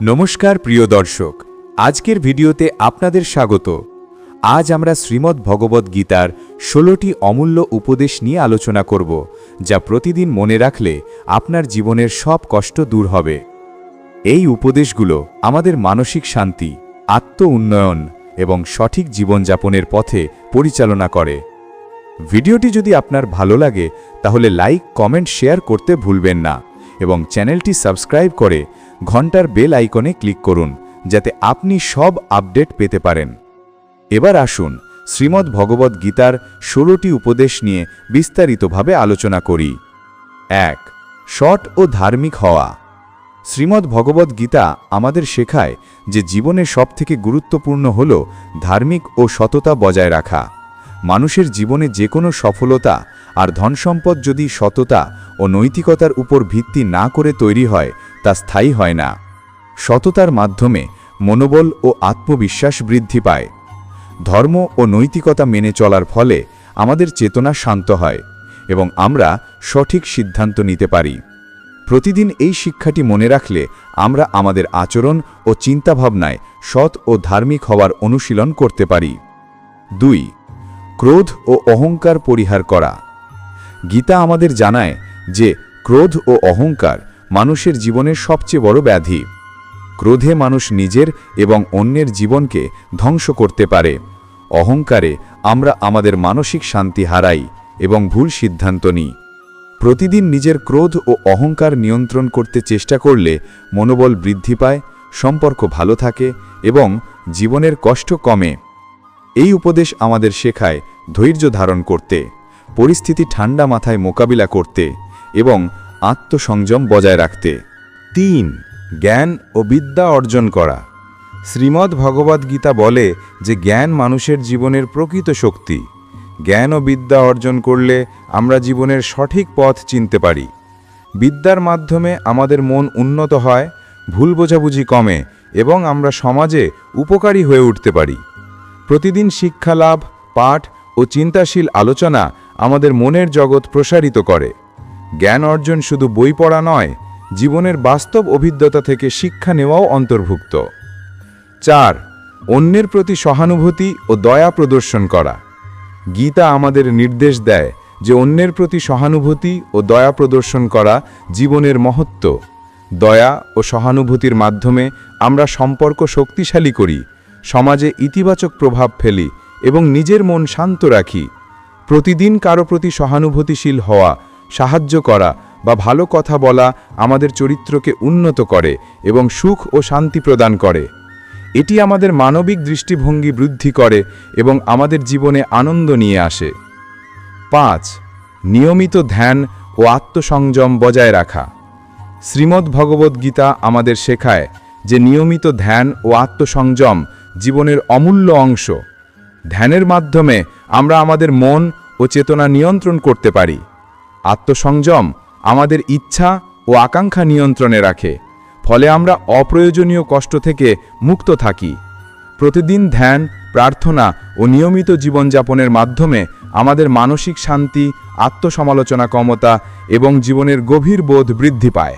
নমস্কার প্রিয় দর্শক, আজকের ভিডিওতে আপনাদের স্বাগত। আজ আমরা শ্রীমদ্ ভগবদ্ গীতার ষোলোটি অমূল্য উপদেশ নিয়ে আলোচনা করব, যা প্রতিদিন মনে রাখলে আপনার জীবনের সব কষ্ট দূর হবে। এই উপদেশগুলো আমাদের মানসিক শান্তি, আত্ম উন্নয়ন এবং সঠিক জীবনযাপনের পথে পরিচালনা করে। ভিডিওটি যদি আপনার ভালো লাগে, তাহলে লাইক, কমেন্ট, শেয়ার করতে ভুলবেন না এবং চ্যানেলটি সাবস্ক্রাইব করে ঘণ্টার বেল আইকনে ক্লিক করুন, যাতে আপনি সব আপডেট পেতে পারেন। এবার আসুন, শ্রীমদ্ ভগবদ্ গীতার ষোলোটি উপদেশ নিয়ে বিস্তারিতভাবে আলোচনা করি। এক, সৎ ও ধার্মিক হওয়া। শ্রীমদ্ ভগবদ্ গীতা আমাদের শেখায় যে জীবনে সবথেকে গুরুত্বপূর্ণ হল ধার্মিক ও সততা বজায় রাখা। মানুষের জীবনে যে কোনো সফলতা আর ধনসম্পদ যদি সততা ও নৈতিকতার উপর ভিত্তি না করে তৈরি হয় তা স্থায়ী হয় না। সততার মাধ্যমে মনোবল ও আত্মবিশ্বাস বৃদ্ধি পায়। ধর্ম ও নৈতিকতা মেনে চলার ফলে আমাদের চেতনা শান্ত হয় এবং আমরা সঠিক সিদ্ধান্ত নিতে পারি। প্রতিদিন এই শিক্ষাটি মনে রাখলে আমরা আমাদের আচরণ ও চিন্তাভাবনায় সৎ ও ধার্মিক হওয়ার অনুশীলন করতে পারি। দুই, ক্রোধ ও অহংকার পরিহার করা। গীতা আমাদের জানায় যে ক্রোধ ও অহংকার মানুষের জীবনের সবচেয়ে বড় ব্যাধি। ক্রোধে মানুষ নিজের এবং অন্যের জীবনকে ধ্বংস করতে পারে। অহংকারে আমরা আমাদের মানসিক শান্তি হারাই এবং ভুল সিদ্ধান্ত নিই। প্রতিদিন নিজের ক্রোধ ও অহংকার নিয়ন্ত্রণ করতে চেষ্টা করলে মনোবল বৃদ্ধি পায়, সম্পর্ক ভালো থাকে এবং জীবনের কষ্ট কমে। এই উপদেশ আমাদের শেখায় ধৈর্য ধারণ করতে, পরিস্থিতি ঠান্ডা মাথায় মোকাবিলা করতে এবং আত্মসংযম বজায় রাখতে। তিন, জ্ঞান ও বিদ্যা অর্জন করা। শ্রীমদ্ ভগবদ্গীতা বলে যে জ্ঞান মানুষের জীবনের প্রকৃত শক্তি। জ্ঞান ও বিদ্যা অর্জন করলে আমরা জীবনের সঠিক পথ চিনতে পারি। বিদ্যার মাধ্যমে আমাদের মন উন্নত হয়, ভুল বোঝাবুঝি কমে এবং আমরা সমাজে উপকারী হয়ে উঠতে পারি। প্রতিদিন শিক্ষা লাভ, পাঠ ও চিন্তাশীল আলোচনা আমাদের মনের জগৎ প্রসারিত করে। জ্ঞান অর্জন শুধু বই পড়া নয়, জীবনের বাস্তব অভিজ্ঞতা থেকে শিক্ষা নেওয়াও অন্তর্ভুক্ত। চার, অন্যের প্রতি সহানুভূতি ও দয়া প্রদর্শন করা। গীতা আমাদের নির্দেশ দেয় যে অন্যের প্রতি সহানুভূতি ও দয়া প্রদর্শন করা জীবনের মহত্ব। দয়া ও সহানুভূতির মাধ্যমে আমরা সম্পর্ক শক্তিশালী করি, সমাজে ইতিবাচক প্রভাব ফেলি এবং নিজের মন শান্ত রাখি। প্রতিদিন কারও প্রতি সহানুভূতিশীল হওয়া সাহায্য করা বা ভালো কথা বলা আমাদের চরিত্রকে উন্নত করে এবং সুখ ও শান্তি প্রদান করে। এটি আমাদের মানবিক দৃষ্টিভঙ্গি বৃদ্ধি করে এবং আমাদের জীবনে আনন্দ নিয়ে আসে। পাঁচ, নিয়মিত ধ্যান ও আত্মসংযম বজায় রাখা। শ্রীমদ্ ভগবদ্গীতা আমাদের শেখায় যে নিয়মিত ধ্যান ও আত্মসংযম জীবনের অমূল্য অংশ। ধ্যানের মাধ্যমে আমরা আমাদের মন ও চেতনা নিয়ন্ত্রণ করতে পারি। আত্মসংযম আমাদের ইচ্ছা ও আকাঙ্ক্ষা নিয়ন্ত্রণে রাখে। ফলে আমরা অপ্রয়োজনীয় কষ্ট থেকে মুক্ত থাকি। প্রতিদিন ধ্যান, প্রার্থনা ও নিয়মিত জীবনযাপনের মাধ্যমে আমাদের মানসিক শান্তি, আত্মসমালোচনা ক্ষমতা এবং জীবনের গভীর বোধ বৃদ্ধি পায়।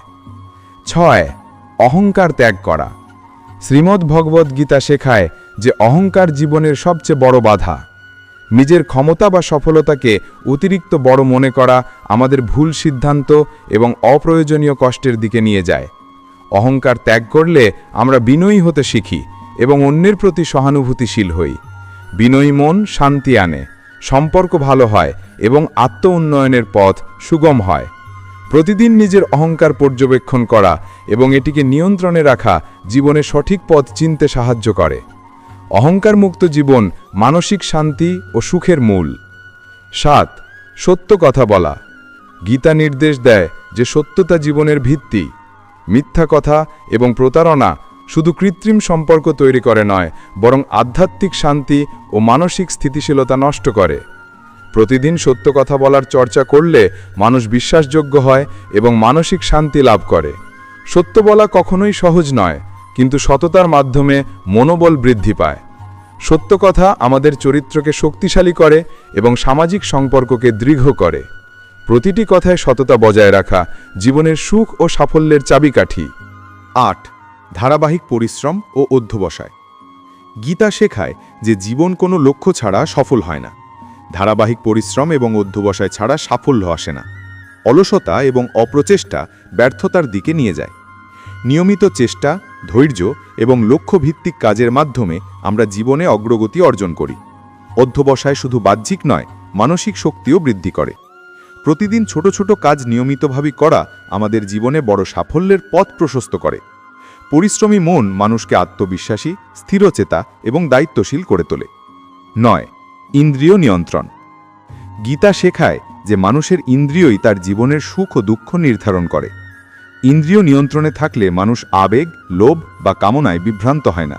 ছয়, অহংকার ত্যাগ করা। শ্রীমদ্ ভগবদ্গীতা শেখায় যে অহংকার জীবনের সবচেয়ে বড় বাধা। নিজের ক্ষমতা বা সফলতাকে অতিরিক্ত বড় মনে করা আমাদের ভুল সিদ্ধান্ত এবং অপ্রয়োজনীয় কষ্টের দিকে নিয়ে যায়। অহংকার ত্যাগ করলে আমরা বিনয়ী হতে শিখি এবং অন্যের প্রতি সহানুভূতিশীল হই। বিনয়ী মন শান্তি আনে, সম্পর্ক ভালো হয় এবং আত্ম উন্নয়নের পথ সুগম হয়। প্রতিদিন নিজের অহংকার পর্যবেক্ষণ করা এবং এটিকে নিয়ন্ত্রণে রাখা জীবনে সঠিক পথ চিনতে সাহায্য করে। অহংকারমুক্ত জীবন মানসিক শান্তি ও সুখের মূল। সাত, সত্য কথা বলা। গীতা নির্দেশ দেয় যে সত্যতা জীবনের ভিত্তি। মিথ্যা কথা এবং প্রতারণা শুধু কৃত্রিম সম্পর্ক তৈরি করে নয়, বরং আধ্যাত্মিক শান্তি ও মানসিক স্থিতিশীলতা নষ্ট করে। প্রতিদিন সত্য কথা বলার চর্চা করলে মানুষ বিশ্বাসযোগ্য হয় এবং মানসিক শান্তি লাভ করে। সত্য বলা কখনোই সহজ নয়। কিন্তু সততার মাধ্যমে মনোবল বৃদ্ধি পায়। সত্য কথা আমাদের চরিত্রকে শক্তিশালী করে এবং সামাজিক সম্পর্ককে দৃঢ় করে। প্রতিটি কথায় সততা বজায় রাখা জীবনের সুখ ও সাফল্যের চাবিকাঠি। আট, ধারাবাহিক পরিশ্রম ও অধ্যবসায়। গীতা শেখায় যে জীবন কোনো লক্ষ্য ছাড়া সফল হয় না। ধারাবাহিক পরিশ্রম এবং অধ্যবসায় ছাড়া সাফল্য আসে না। অলসতা এবং অপ্রচেষ্টা ব্যর্থতার দিকে নিয়ে যায়। নিয়মিত চেষ্টা ধৈর্য এবং লক্ষ্যভিত্তিক কাজের মাধ্যমে আমরা জীবনে অগ্রগতি অর্জন করি। অধ্যবসায় শুধু বাহ্যিক নয়, মানসিক শক্তিও বৃদ্ধি করে। প্রতিদিন ছোট ছোট কাজ নিয়মিতভাবে করা আমাদের জীবনে বড় সাফল্যের পথ প্রশস্ত করে। পরিশ্রমী মন মানুষকে আত্মবিশ্বাসী, স্থিরচেতা এবং দায়িত্বশীল করে তোলে। নয়, ইন্দ্রিয় নিয়ন্ত্রণ। গীতা শেখায় যে মানুষের ইন্দ্রিয়ই তার জীবনের সুখ ও দুঃখ নির্ধারণ করে। ইন্দ্রিয় নিয়ন্ত্রণে থাকলে মানুষ আবেগ, লোভ বা কামনায় বিভ্রান্ত হয় না।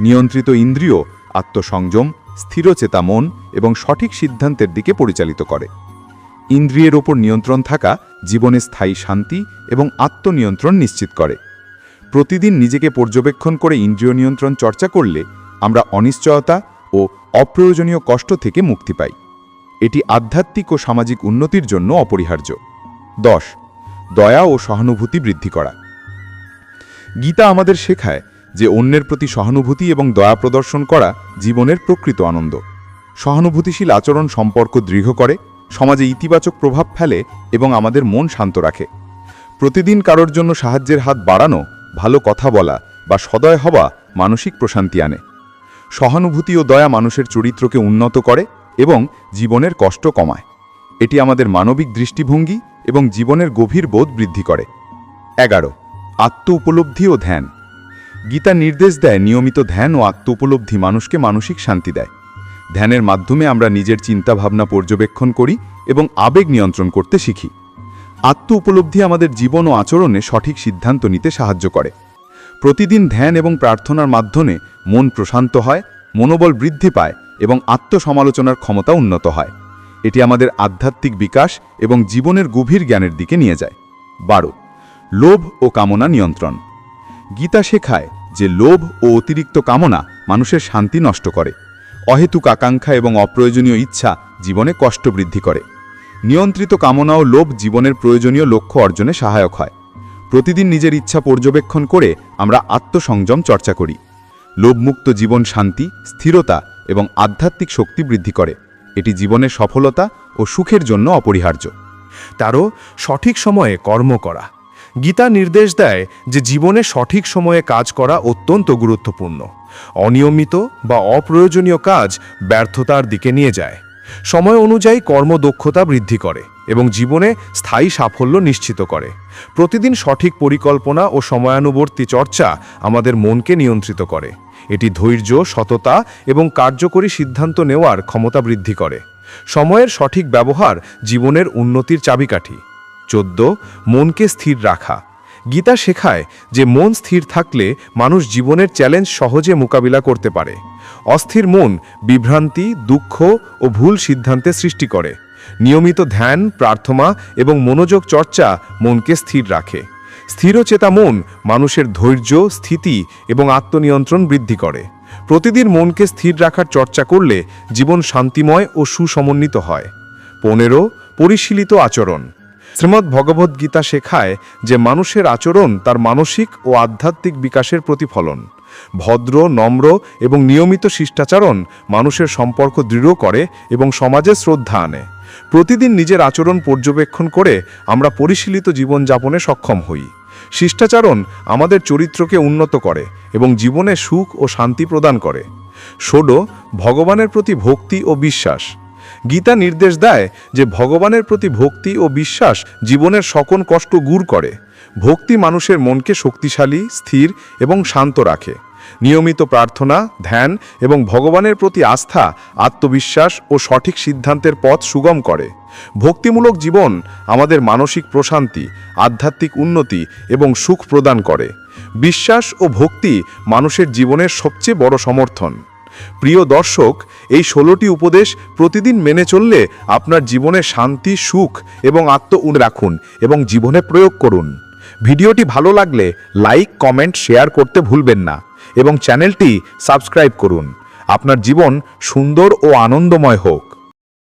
নিয়ন্ত্রিত ইন্দ্রিয় আত্মসংযম, স্থিরচেতা মন এবং সঠিক সিদ্ধান্তের দিকে পরিচালিত করে। ইন্দ্রিয়ের ওপর নিয়ন্ত্রণ থাকা জীবনে স্থায়ী শান্তি এবং আত্মনিয়ন্ত্রণ নিশ্চিত করে। প্রতিদিন নিজেকে পর্যবেক্ষণ করে ইন্দ্রিয় নিয়ন্ত্রণ চর্চা করলে আমরা অনিশ্চয়তা ও অপ্রয়োজনীয় কষ্ট থেকে মুক্তি পাই। এটি আধ্যাত্মিক ও সামাজিক উন্নতির জন্য অপরিহার্য। দশ দয়া ও সহানুভূতি বৃদ্ধি করা। গীতা আমাদের শেখায় যে অন্যের প্রতি সহানুভূতি এবং দয়া প্রদর্শন করা জীবনের প্রকৃত আনন্দ। সহানুভূতিশীল আচরণ সম্পর্ক দৃঢ় করে, সমাজে ইতিবাচক প্রভাব ফেলে এবং আমাদের মন শান্ত রাখে। প্রতিদিন কারোর জন্য সাহায্যের হাত বাড়ানো, ভালো কথা বলা বা সদয় হওয়া মানসিক প্রশান্তি আনে। সহানুভূতি ও দয়া মানুষের চরিত্রকে উন্নত করে এবং জীবনের কষ্ট কমায়। এটি আমাদের মানবিক দৃষ্টিভঙ্গি এবং জীবনের গভীর বোধ বৃদ্ধি করে। এগারো, আত্ম উপলব্ধি ও ধ্যান। গীতা নির্দেশ দেয় নিয়মিত ধ্যান ও আত্ম উপলব্ধি মানুষকে মানসিক শান্তি দেয়। ধ্যানের মাধ্যমে আমরা নিজের চিন্তাভাবনা পর্যবেক্ষণ করি এবং আবেগ নিয়ন্ত্রণ করতে শিখি। আত্ম উপলব্ধি আমাদের জীবন ও আচরণে সঠিক সিদ্ধান্ত নিতে সাহায্য করে। প্রতিদিন ধ্যান এবং প্রার্থনার মাধ্যমে মন প্রশান্ত হয়, মনোবল বৃদ্ধি পায় এবং আত্মসমালোচনার ক্ষমতা উন্নত হয়। এটি আমাদের আধ্যাত্মিক বিকাশ এবং জীবনের গভীর জ্ঞানের দিকে নিয়ে যায়। বারো, লোভ ও কামনা নিয়ন্ত্রণ। গীতা শেখায় যে লোভ ও অতিরিক্ত কামনা মানুষের শান্তি নষ্ট করে। অহেতুক আকাঙ্ক্ষা এবং অপ্রয়োজনীয় ইচ্ছা জীবনে কষ্ট বৃদ্ধি করে। নিয়ন্ত্রিত কামনা ও লোভ জীবনের প্রয়োজনীয় লক্ষ্য অর্জনে সহায়ক হয়। প্রতিদিন নিজের ইচ্ছা পর্যবেক্ষণ করে আমরা আত্মসংযম চর্চা করি। লোভমুক্ত জীবন শান্তি, স্থিরতা এবং আধ্যাত্মিক শক্তি বৃদ্ধি করে। এটি জীবনের সফলতা ও সুখের জন্য অপরিহার্য। তারও সঠিক সময়ে কর্ম করা। গীতা নির্দেশ দেয় যে জীবনে সঠিক সময়ে কাজ করা অত্যন্ত গুরুত্বপূর্ণ। অনিয়মিত বা অপ্রয়োজনীয় কাজ ব্যর্থতার দিকে নিয়ে যায়। সময় অনুযায়ী কর্মদক্ষতা বৃদ্ধি করে এবং জীবনে স্থায়ী সাফল্য নিশ্চিত করে। প্রতিদিন সঠিক পরিকল্পনা ও সময়ানুবর্তী চর্চা আমাদের মনকে নিয়ন্ত্রিত করে। এটি ধৈর্য, সততা এবং কার্যকরী সিদ্ধান্ত নেওয়ার ক্ষমতা বৃদ্ধি করে। সময়ের সঠিক ব্যবহার জীবনের উন্নতির চাবিকাঠি। চোদ্দ, মনকে স্থির রাখা। গীতা শেখায় যে মন স্থির থাকলে মানুষ জীবনের চ্যালেঞ্জ সহজে মোকাবিলা করতে পারে। অস্থির মন বিভ্রান্তি, দুঃখ ও ভুল সিদ্ধান্তে সৃষ্টি করে। নিয়মিত ধ্যান, প্রার্থনা এবং মনোযোগ চর্চা মনকে স্থির রাখে। স্থিরচেতা মন মানুষের ধৈর্য, স্থিতি এবং আত্মনিয়ন্ত্রণ বৃদ্ধি করে। প্রতিদিন মনকে স্থির রাখার চর্চা করলে জীবন শান্তিময় ও সুসমন্বিত হয়। পনেরো, পরিশীলিত আচরণ। শ্রীমদ্ ভগবদ্গীতা শেখায় যে মানুষের আচরণ তার মানসিক ও আধ্যাত্মিক বিকাশের প্রতিফলন। ভদ্র, নম্র এবং নিয়মিত শিষ্টাচারণ মানুষের সম্পর্ক দৃঢ় করে এবং সমাজে শ্রদ্ধা আনে। প্রতিদিন নিজের আচরণ পর্যবেক্ষণ করে আমরা পরিশীলিত জীবনযাপনে সক্ষম হই। শিষ্টাচারণ আমাদের চরিত্রকে উন্নত করে এবং জীবনে সুখ ও শান্তি প্রদান করে। ষোলো, ভগবানের প্রতি ভক্তি ও বিশ্বাস। গীতা নির্দেশ দেয় যে ভগবানের প্রতি ভক্তি ও বিশ্বাস জীবনের সকল কষ্ট গুর করে। ভক্তি মানুষের মনকে শক্তিশালী, স্থির এবং শান্ত রাখে। নিয়মিত প্রার্থনা, ধ্যান এবং ভগবানের প্রতি আস্থা, আত্মবিশ্বাস ও সঠিক সিদ্ধান্তের পথ সুগম করে। ভক্তিমূলক জীবন আমাদের মানসিক প্রশান্তি, আধ্যাত্মিক উন্নতি এবং সুখ প্রদান করে। বিশ্বাস ও ভক্তি মানুষের জীবনের সবচেয়ে বড় সমর্থন। প্রিয় দর্শক, এই ষোলোটি উপদেশ প্রতিদিন মেনে চললে আপনার জীবনে শান্তি, সুখ এবং আত্ম রাখুন এবং জীবনে প্রয়োগ করুন। ভিডিওটি ভালো লাগলে লাইক, কমেন্ট, শেয়ার করতে ভুলবেন না। এবং চ্যানেলটি সাবস্ক্রাইব করুন। আপনার জীবন সুন্দর ও আনন্দময় হোক।